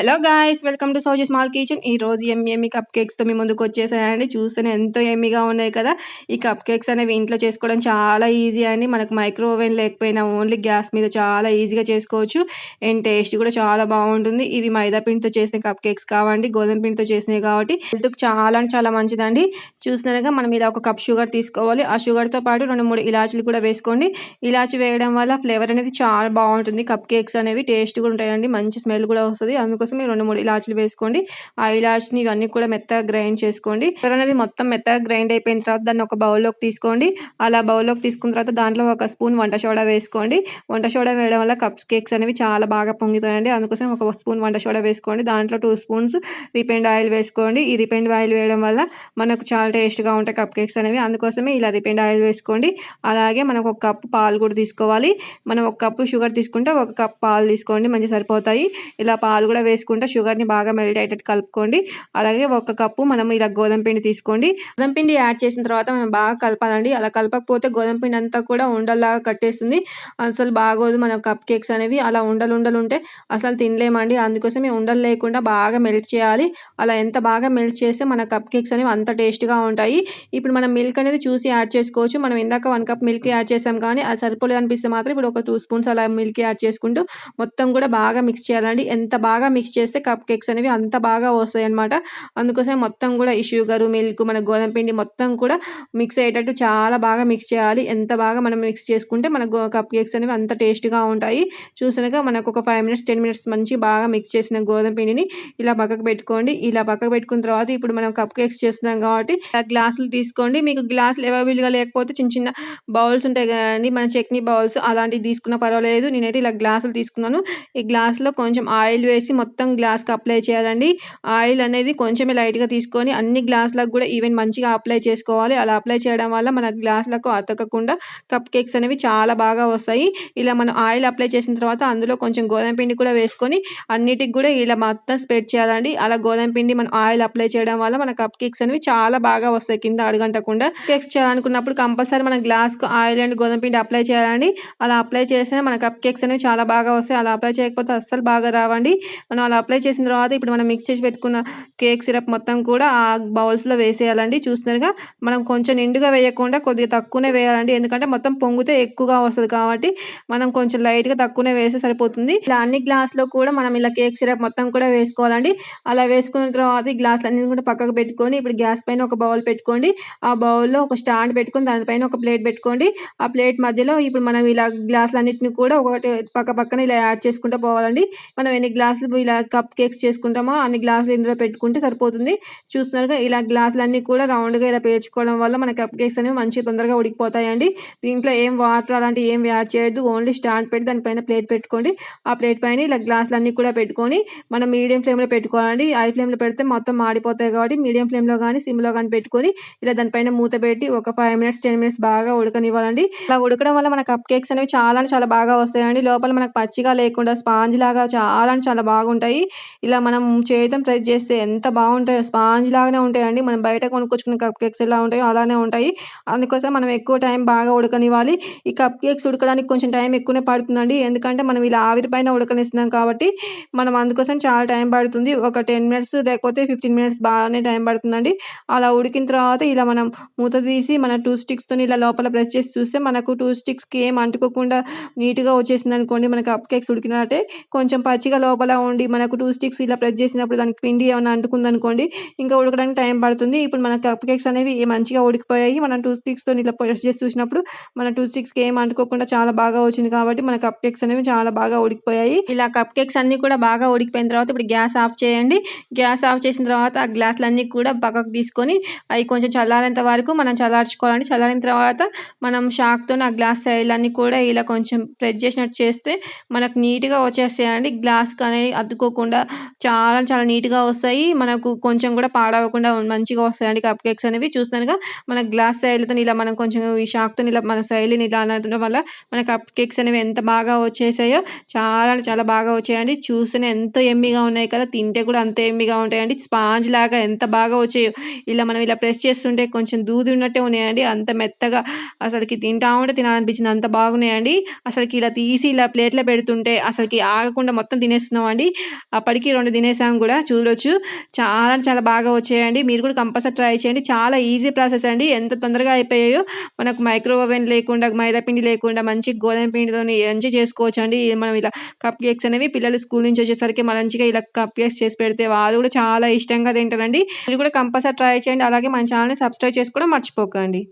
Hello guys welcome to Sowji small kitchen ఈ రోజు ఎమ్మి ఎమ్మి cup కేక్స్తో మీ ముందుకు వచ్చేసానండి. చూస్తేనే ఎంతో ఎమ్మిగా ఉన్నాయి కదా. ఈ కప్ కేక్స్ అనేవి ఇంట్లో చేసుకోవడం చాలా ఈజీ అండి. మనకు మైక్రోవేవ్ లేకపోయినా ఓన్లీ గ్యాస్ మీద చాలా ఈజీగా చేసుకోవచ్చు. అండ్ టేస్ట్ కూడా చాలా బాగుంటుంది. ఇవి మైదా పిండితో చేసిన కప్ కేక్స్ కావండి. గోధుమ పిండితో చేసినవి కాబట్టి హెల్త్కి చాలా అంటే చాలా మంచిదండి. చూస్తున్నారుగా మనం ఇలా ఒక కప్ షుగర్ తీసుకోవాలి. ఆ షుగర్తో పాటు రెండు మూడు ఇలాచీలు కూడా వేసుకోండి. ఇలాచి వేయడం వల్ల ఫ్లేవర్ అనేది చాలా బాగుంటుంది. కప్ కేక్స్ అనేవి టేస్ట్ కూడా ఉంటాయండి. మంచి స్మెల్ కూడా వస్తుంది. అందుకోసం మీరు రెండు మూడు ఇలాచీలు వేసుకోండి. ఆ ఇలాచిని ఇవన్నీ కూడా మెత్తగా గ్రైండ్ చేసుకోండి. అనేది మొత్తం మెత్తగా గ్రైండ్ అయిపోయిన తర్వాత దాన్ని ఒక బౌల్లోకి తీసుకోండి. అలా బౌల్లోకి తీసుకున్న తర్వాత దాంట్లో ఒక స్పూన్ వంట సోడా వేసుకోండి. వంట సోడా వేయడం వల్ల కప్స్ కేక్స్ అనేవి చాలా బాగా పొంగుతాయండి. అందుకోసం ఒక స్పూన్ వంట సోడా వేసుకోండి. దాంట్లో టూ స్పూన్స్ రిపెండ్ ఆయిల్ వేసుకోండి. ఈ రిపెండ్ ఆయిల్ వేయడం వల్ల మనకు చాలా టేస్ట్గా ఉంటాయి కప్ కేక్స్ అనేవి. అందుకోసమే ఇలా రిపెండ్ ఆయిల్ వేసుకోండి. అలాగే మనకు ఒక కప్పు పాలు కూడా తీసుకోవాలి. మనం ఒక కప్పు షుగర్ తీసుకుంటే ఒక కప్ పాలు తీసుకోండి. మంచి సరిపోతాయి. ఇలా పాలు కూడా వేసుకుంటే షుగర్ని బాగా మెల్ట్ అయ్యేటట్టు కలుపుకోండి. అలాగే ఒక కప్పు మనం ఇలా గోధుమ పిండి తీసుకోండి. గోధుమ పిండి యాడ్ చేసిన తర్వాత మనం బాగా కలపాలండి. అలా కలపకపోతే గోధుమ పిండి అంతా కూడా ఉండల్లాగా కట్టేస్తుంది. అసలు బాగోదు మన కప్ కేక్స్ అనేవి. అలా ఉండలు ఉండలు ఉంటే అసలు తినలేమండి. అందుకోసం ఈ ఉండలు లేకుండా బాగా మెల్ట్ చేయాలి. అలా ఎంత బాగా మెల్ట్ చేస్తే మన కప్ కేక్స్ అనేవి అంత టేస్ట్గా ఉంటాయి. ఇప్పుడు మనం మిల్క్ అనేది చూసి యాడ్ చేసుకోవచ్చు. మనం ఇందాక వన్ కప్ మిల్క్ యాడ్ చేసాం కానీ అది సరిపోలేదు అనిపిస్తే మాత్రం ఇప్పుడు ఒక టూ స్పూన్స్ అలా మిల్క్ యాడ్ చేసుకుంటూ మొత్తం కూడా బాగా మిక్స్ చేయాలండి. ఎంత బాగా మిక్స్ చేస్తే కప్ కేక్స్ అనేవి అంత బాగా వస్తాయి అనమాట అందుకోసం మొత్తం కూడా ఈ షుగర్ మిల్క్ మన గోధుమ పిండి మొత్తం కూడా మిక్స్ అయ్యేటట్టు చాలా బాగా మిక్స్ చేయాలి. ఎంత బాగా మనం మిక్స్ చేసుకుంటే మన కప్ కేక్స్ అనేవి అంత టేస్ట్గా ఉంటాయి. చూసినాక మనకు ఒక ఫైవ్ మినిట్స్ టెన్ మినిట్స్ మంచి బాగా మిక్స్ చేసిన గోధుమ పిండిని ఇలా పక్కకు పెట్టుకోండి. ఇలా పక్కకు పెట్టుకున్న తర్వాత ఇప్పుడు మనం కప్ కేక్స్ చేస్తున్నాం కాబట్టి గ్లాసులు తీసుకోండి. మీకు గ్లాసులు అవైలబుల్గా లేకపోతే చిన్న చిన్న బౌల్స్ ఉంటాయి కదండి. మన చట్నీ బౌల్స్ అలాంటివి తీసుకున్నా పర్వాలేదు. నేనైతే ఇలా గ్లాసులు తీసుకున్నాను. ఈ గ్లాస్లో కొంచెం ఆయిల్ వేసి మొత్తం మొత్తం గ్లాస్కి అప్లై చేయాలండి. ఆయిల్ అనేది కొంచెమే లైట్గా తీసుకొని అన్ని గ్లాసులకు కూడా ఈవెన్ మంచిగా అప్లై చేసుకోవాలి. అలా అప్లై చేయడం వల్ల మన గ్లాసులకు అతకకుండా కప్ కేక్స్ అనేవి చాలా బాగా వస్తాయి. ఇలా మనం ఆయిల్ అప్లై చేసిన తర్వాత అందులో కొంచెం గోధుమ పిండి కూడా వేసుకొని అన్నిటికి కూడా ఇలా మొత్తం స్ప్రెడ్ చేయాలండి. అలా గోధుమ పిండి మనం ఆయిల్ అప్లై చేయడం వల్ల మన కప్ కేక్స్ అనేవి చాలా బాగా వస్తాయి కింద అడగంటకుండా. కేక్స్ చేయాలనుకున్నప్పుడు కంపల్సరీ మన గ్లాస్కు ఆయిల్ అండ్ గోధుమ పిండి అప్లై చేయాలండి. అలా అప్లై చేస్తే మన కప్ కేక్స్ అనేవి చాలా బాగా వస్తాయి. అలా అప్లై చేయకపోతే అస్సలు బాగా రావండి. మనం అలా అప్లై చేసిన తర్వాత ఇప్పుడు మనం మిక్స్ చేసి పెట్టుకున్న కేక్ సిరప్ మొత్తం కూడా ఆ బౌల్స్లో వేసేయాలండి. చూస్తున్నారుగా మనం కొంచెం నిండుగా వేయకుండా కొద్దిగా తక్కువనే వేయాలండి. ఎందుకంటే మొత్తం పొంగితే ఎక్కువగా వస్తుంది కాబట్టి మనం కొంచెం లైట్గా తక్కువనే వేస్తే సరిపోతుంది. ఇలా అన్ని గ్లాస్లో కూడా మనం ఇలా కేక్ సిరప్ మొత్తం కూడా వేసుకోవాలండి. అలా వేసుకున్న తర్వాత ఈ గ్లాస్ కూడా పక్కకు పెట్టుకొని ఇప్పుడు గ్యాస్ పైన ఒక బౌల్ పెట్టుకోండి. ఆ బౌల్లో ఒక స్టాండ్ పెట్టుకొని దానిపైన ఒక ప్లేట్ పెట్టుకోండి. ఆ ప్లేట్ మధ్యలో ఇప్పుడు మనం ఇలా గ్లాసులన్నింటినీ కూడా ఒకటి పక్క పక్కన ఇలా యాడ్ చేసుకుంటూ పోవాలండి. మనం ఎన్ని గ్లాసులు ఇలా కప్ కేక్స్ చేసుకుంటామో? అన్ని గ్లాసులు ఇందులో పెట్టుకుంటే సరిపోతుంది. చూస్తున్నారుగా ఇలా గ్లాసులు అన్నీ కూడా రౌండ్గా ఇలా పేర్చుకోవడం వల్ల మన కప్ కేక్స్ అనేవి మంచిగా తొందరగా ఉడికిపోతాయండి. దీంట్లో ఏం వాటర్ అలాంటివి ఏం యాడ్ చేయొద్దు. ఓన్లీ స్టాండ్ పెట్టి దానిపైన ప్లేట్ పెట్టుకోండి. ఆ ప్లేట్ పైన ఇలా గ్లాసులన్నీ కూడా పెట్టుకొని మనం మీడియం ఫ్లేమ్లో పెట్టుకోవాలండి. హై ఫ్లేమ్లో పెడితే మొత్తం మాడిపోతాయి కాబట్టి మీడియం ఫ్లేమ్లో కానీ సిమ్లో కానీ పెట్టుకొని ఇలా దానిపైన మూత పెట్టి ఒక ఫైవ్ మినిట్స్ టెన్ మినిట్స్ బాగా ఉడకనివ్వాలండి. అలా ఉడకడం వల్ల మన కప్ కేక్స్ అనేవి చాలా చాలా బాగా వస్తాయండి. లోపల మనకు పచ్చిగా లేకుండా స్పాంజ్ లాగా చాలా చాలా ఉంటాయి. ఇలా మనం చేయడం ట్రై చేస్తే ఎంత బాగుంటాయో స్పాంజ్ లాగానే ఉంటాయండి. మనం బయట కొనుక్కొచ్చుకున్న కప్ కేక్స్ ఎలా ఉంటాయో అలానే ఉంటాయి. అందుకోసం మనం ఎక్కువ టైం బాగా ఉడకనివ్వాలి. ఈ కప్ కేక్స్ ఉడకడానికి కొంచెం టైం ఎక్కువనే పడుతుందండి. ఎందుకంటే మనం ఇలా ఆవిరి పైన ఉడకనిస్తున్నాం కాబట్టి మనం అందుకోసం చాలా టైం పడుతుంది. ఒక టెన్ మినిట్స్ లేకపోతే ఫిఫ్టీన్ మినిట్స్ బాగానే టైం పడుతుందండి. అలా ఉడికిన తర్వాత ఇలా మనం మూత తీసి మన టూ స్టిక్స్తో ఇలా లోపల ప్రెస్ చేసి చూస్తే మనకు టూ స్టిక్స్కి ఏం అంటుకోకుండా నీట్గా వచ్చేసింది అనుకోండి మన కప్ కేక్స్ ఉడికినట్టే. కొంచెం పచ్చిగా లోపల ఉండి మనకు టూ స్టిక్స్ ఇలా ప్రెస్ చేసినప్పుడు దానికి పిండి ఏమైనా అంటుకుంది అనుకోండి ఇంకా ఉడకడానికి టైం పడుతుంది. ఇప్పుడు మన కప్ కేక్స్ అనేవి మంచిగా ఉడికిపోయాయి. మనం టూ స్టిక్స్తో ఇలా ప్రెస్ చేసి చూసినప్పుడు మన టూ స్టిక్స్కి ఏం అంటుకోకుండా చాలా బాగా వచ్చింది కాబట్టి మన కప్ కేక్స్ అనేవి చాలా బాగా ఉడికిపోయాయి. ఇలా కప్ కేక్స్ అన్ని కూడా బాగా ఉడికిపోయిన తర్వాత ఇప్పుడు గ్యాస్ ఆఫ్ చేయండి. గ్యాస్ ఆఫ్ చేసిన తర్వాత ఆ గ్లాసులన్నీ కూడా పక్కకు తీసుకొని అవి కొంచెం చల్లారేంత వరకు మనం చల్లార్చుకోవాలండి. చల్లారిన తర్వాత మనం షాక్తో ఆ గ్లాస్ సైడ్లన్నీ కూడా ఇలా కొంచెం ప్రెస్ చేసినట్టు చేస్తే మనకు నీట్గా వచ్చేస్తాయండి. గ్లాస్ అనేది అద్దుకోకుండా చాలా చాలా నీట్గా వస్తాయి. మనకు కొంచెం కూడా పాడవకుండా మంచిగా వస్తాయండి కప్ కేక్స్ అనేవి. చూస్తానుగా మన గ్లాస్ శైలితో ఇలా మనం కొంచెం ఈ షాక్తో ఇలా మన శైలిని ఇలా అనడం వల్ల మన కప్ కేక్స్ అనేవి ఎంత బాగా వచ్చేసాయో చాలా చాలా బాగా వచ్చాయండి. చూస్తేనే ఎంతో ఎమ్మిగా ఉన్నాయి కదా తింటే కూడా అంత ఎమ్మిగా ఉంటాయండి. స్పాంజ్ లాగా ఎంత బాగా వచ్చాయో. ఇలా మనం ఇలా ప్రెస్ చేస్తుంటే కొంచెం దూది ఉన్నట్టే ఉన్నాయండి. అంత మెత్తగా అసలుకి తింటా ఉంటే తినాలనిపించింది. అంత బాగున్నాయండి. అసలుకి ఇలా తీసి ఇలా ప్లేట్లో పెడుతుంటే అసలుకి ఆగకుండా మొత్తం తినేస్తున్నాం అండి. అప్పటికి రెండు తినేసాం కూడా చూడొచ్చు. చాలా చాలా బాగా వచ్చాయండి. మీరు కూడా కంపల్సరీ ట్రై చేయండి. చాలా ఈజీ ప్రాసెస్ అండి. ఎంత తొందరగా అయిపోయాయో మనకు మైక్రో ఓవెన్ లేకుండా మైదా పిండి లేకుండా మంచి గోధుమ పిండితో మంచి చేసుకోవచ్చు అండి మనం ఇలా కప్ కేక్స్ అనేవి పిల్లలు స్కూల్ నుంచి వచ్చేసరికి మంచిగా ఇలా కప్ కేక్స్ చేసి పెడితే వాళ్ళు కూడా చాలా ఇష్టంగా తింటారండి. మీరు కూడా కంపల్సరీ ట్రై చేయండి. అలాగే మన ఛానల్ని సబ్స్క్రైబ్ చేసుకోవడం మర్చిపోకండి.